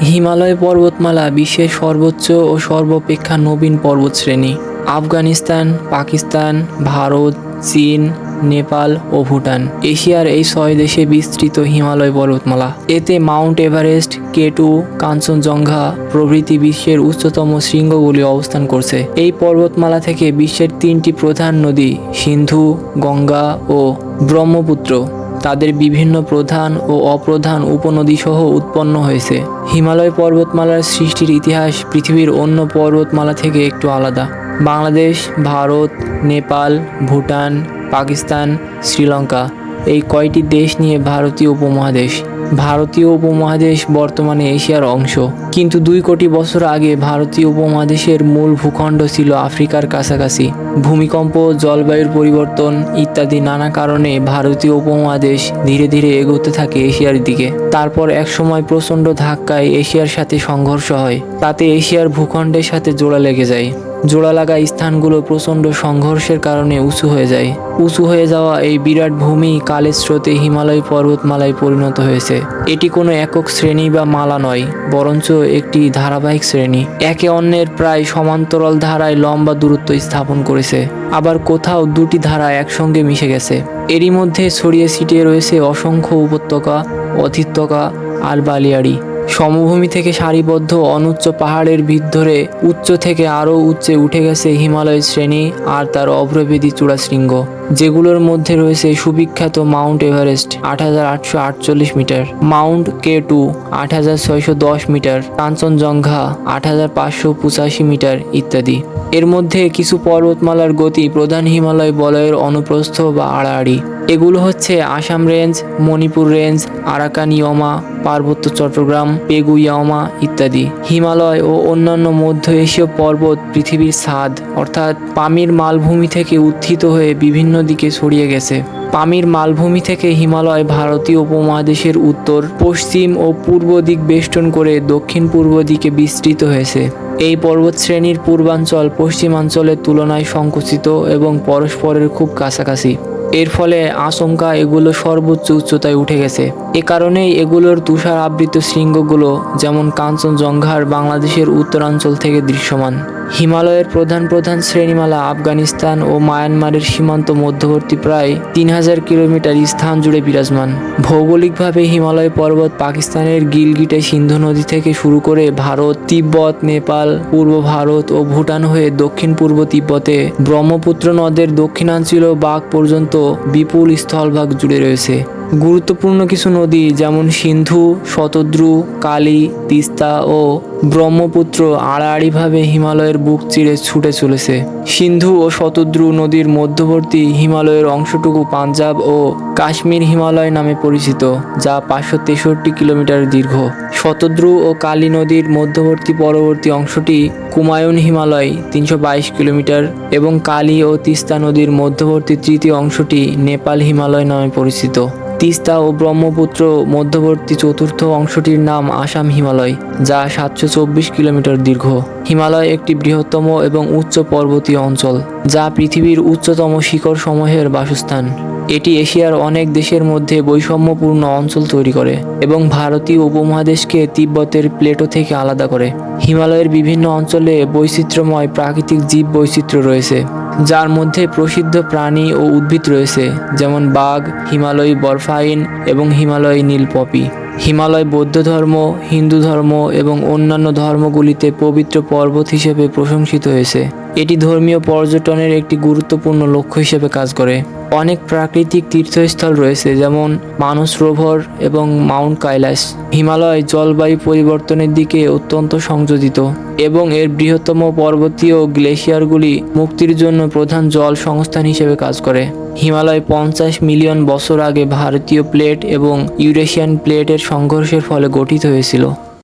হিমালয় পর্বতমালা বিশ্বের সর্বোচ্চ ও সর্বাপেক্ষা নবীন পর্বতশ্রেণী। আফগানিস্তান, পাকিস্তান, ভারত, চীন, নেপাল ও ভুটান। এশিয়ার এই ছয় দেশে বিস্তৃত হিমালয় পর্বতমালা। এতে মাউন্ট এভারেস্ট, কেটু, কাঞ্চনজঙ্ঘা প্রভৃতি বিশ্বের উচ্চতম শৃঙ্গগুলি অবস্থান করছে। এই পর্বতমালা থেকে বিশ্বের তিনটি প্রধান নদী সিন্ধু, গঙ্গা ও ব্রহ্মপুত্র। তাদের বিভিন্ন প্রধান ও অপ্রধান উপনদীসহ উৎপন্ন হয়েছে। হিমালয় পর্বতমালার সৃষ্টির ইতিহাস পৃথিবীর অন্য পর্বতমালা থেকে একটু আলাদা। বাংলাদেশ, ভারত, নেপাল, ভুটান, পাকিস্তান, শ্রীলঙ্কা এই কয়টি দেশ নিয়ে ভারতীয় উপমহাদেশ। ভারতীয় উপমহাদেশ বর্তমানে এশিয়ার অংশ। কিন্তু দুই কোটি বছর আগে ভারতীয় উপমহাদেশের মূল ভূখণ্ড ছিল আফ্রিকার কাছাকাছি। ভূমিকম্প, জলবায়ুর পরিবর্তন ইত্যাদি নানা কারণে ভারতীয় উপমহাদেশ ধীরে ধীরে এগোতে থাকে এশিয়ার দিকে। তারপর একসময় প্রচণ্ড ধাক্কায় এশিয়ার সাথে সংঘর্ষ হয়। তাতে এশিয়ার ভূখণ্ডের সাথে জোড়া লেগে যায়। জোড়া লাগা স্থানগুলো প্রচণ্ড সংঘর্ষের কারণে উঁচু হয়ে যায়। উঁচু হয়ে যাওয়া এই বিরাট ভূমি কালের স্রোতে হিমালয় পর্বতমালায় পরিণত হয়েছে। এটি কোনো একক শ্রেণি বা মালা নয়, বরঞ্চ একটি ধারাবাহিক শ্রেণি। একে অন্যের প্রায় সমান্তরাল ধারায় লম্বা দূরত্ব স্থাপন করেছে, আবার কোথাও দুটি ধারা একসঙ্গে মিশে গেছে। এরই মধ্যে ছড়িয়ে ছিটিয়ে রয়েছে অসংখ্য উপত্যকা, অধিত্যকা আর বালিয়াড়ি সমভূমি থেকে সারিবদ্ধ অনুচ্চ পাহাড়ের ভিত ধরে উচ্চ থেকে আরও উচ্চে উঠে গেছে হিমালয় শ্রেণি আর তার অভ্রভেদী চূড়াশৃঙ্গ, যেগুলোর মধ্যে রয়েছে সুবিখ্যাত মাউন্ট এভারেস্ট, আট হাজার আটশো আটচল্লিশ মিটার, মাউন্ট কে টু আট হাজার ছয়শো দশ মিটার, কাঞ্চনজঙ্ঘা, আট হাজার পাঁচশো পঁচাশি মিটার ইত্যাদি। এর মধ্যে কিছু পর্বতমালার গতি প্রধান হিমালয় বলয়ের অনুপ্রস্থ বা আড়াআড়ি। এগুলো হচ্ছে Assam range, Manipur range, Arakan ইয়মা, পার্বত্য চট্টগ্রাম পেগুইয়ামা ইত্যাদি। হিমালয় ও অন্যান্য মধ্য এশীয় পর্বত পৃথিবীর স্বাদ, অর্থাৎ পামির মালভূমি থেকে উত্থিত হয়ে বিভিন্ন দিকে ছড়িয়ে গেছে। পামির মালভূমি থেকে হিমালয় ভারতীয় উপমহাদেশের উত্তর, পশ্চিম ও পূর্ব দিক বেষ্টন করে দক্ষিণ পূর্ব দিকে বিস্তৃত হয়েছে। এই পর্বতশ্রেণীর পূর্বাঞ্চল পশ্চিমাঞ্চলের তুলনায় সংকুচিত এবং পরস্পরের খুব কাছাকাছি। এর ফলে আশঙ্কা এগুলো সর্বোচ্চ উচ্চতায় উঠে গেছে। এ কারণেই এগুলোর তুষার আবৃত শৃঙ্গগুলো, যেমন কাঞ্চনজঙ্ঘার বাংলাদেশের উত্তরাঞ্চল থেকে দৃশ্যমান। হিমালয়ের প্রধান প্রধান শ্রেণীমালা আফগানিস্তান ও মায়ানমারের সীমান্ত মধ্যবর্তী প্রায় তিন হাজার কিলোমিটার স্থান জুড়ে বিরাজমান। ভৌগোলিকভাবে হিমালয় পর্বত পাকিস্তানের গিলগিটে সিন্ধু নদী থেকে শুরু করে ভারত, তিব্বত, নেপাল, পূর্ব ভারত ও ভুটান হয়ে দক্ষিণ পূর্ব তিব্বতে ব্রহ্মপুত্র নদের দক্ষিণাঞ্চল বাঘ পর্যন্ত বিপুল স্থলভাগ জুড়ে রয়েছে। গুরুত্বপূর্ণ কিছু নদী যেমন সিন্ধু, শতদ্রু, কালী, তিস্তা ও ব্রহ্মপুত্র আড়াআড়িভাবে হিমালয়ের বুক চিরে ছুটে চলেছে। সিন্ধু ও শতদ্রু নদীর মধ্যবর্তী হিমালয়ের অংশটুকু পাঞ্জাব ও কাশ্মীর হিমালয় নামে পরিচিত, যা পাঁচশো তেষট্টি কিলোমিটার দীর্ঘ। শতদ্রু ও কালী নদীর মধ্যবর্তী পরবর্তী অংশটি কুমায়ুন হিমালয় তিনশো বাইশ কিলোমিটার এবং কালী ও তিস্তা নদীর মধ্যবর্তী তৃতীয় অংশটি নেপাল হিমালয় নামে পরিচিত। তিস্তা ও ব্রহ্মপুত্র মধ্যবর্তী চতুর্থ অংশটির নাম আসাম হিমালয়, যা সাতশো চব্বিশ কিলোমিটার দীর্ঘ। হিমালয় একটি বৃহত্তম এবং উচ্চ পর্বতীয় অঞ্চল, যা পৃথিবীর উচ্চতম শিখর সমূহের বাসস্থান। এটি এশিয়ার অনেক দেশের মধ্যে বৈষম্যপূর্ণ অঞ্চল তৈরি করে এবং ভারতীয় উপমহাদেশকে তিব্বতের প্লেটো থেকে আলাদা করে। হিমালয়ের বিভিন্ন অঞ্চলে বৈচিত্র্যময় প্রাকৃতিক জীব বৈচিত্র্য রয়েছে। যার মধ্যে প্রসিদ্ধ প্রাণী ও উদ্ভিদ রয়েছে, যেমন বাঘ, হিমালয় বরফাইন এবং হিমালয় নীল পপি হিমালয় বৌদ্ধ ধর্ম, হিন্দু ধর্ম এবং অন্যান্য ধর্মগুলিতে পবিত্র পর্বত হিসেবে প্রশংসিত হয়েছে। এটি ধর্মীয় পর্যটনের একটি গুরুত্বপূর্ণ লক্ষ্য হিসেবে কাজ করে। অনেক প্রাকৃতিক তীর্থস্থল রয়েছে, যেমন মানস রোভর এবং মাউন্ট কাইলাস। হিমালয় জলবায়ু পরিবর্তনের দিকে অত্যন্ত সংযোজিত এবং এর বৃহত্তম পর্বতীয় গ্লেশিয়ারগুলি মুক্তির জন্য প্রধান জল সংস্থান হিসেবে কাজ করে। হিমালয় পঞ্চাশ মিলিয়ন বছর আগে ভারতীয় প্লেট এবং ইউরেশিয়ান প্লেটের সংঘর্ষের ফলে গঠিত হয়েছিল।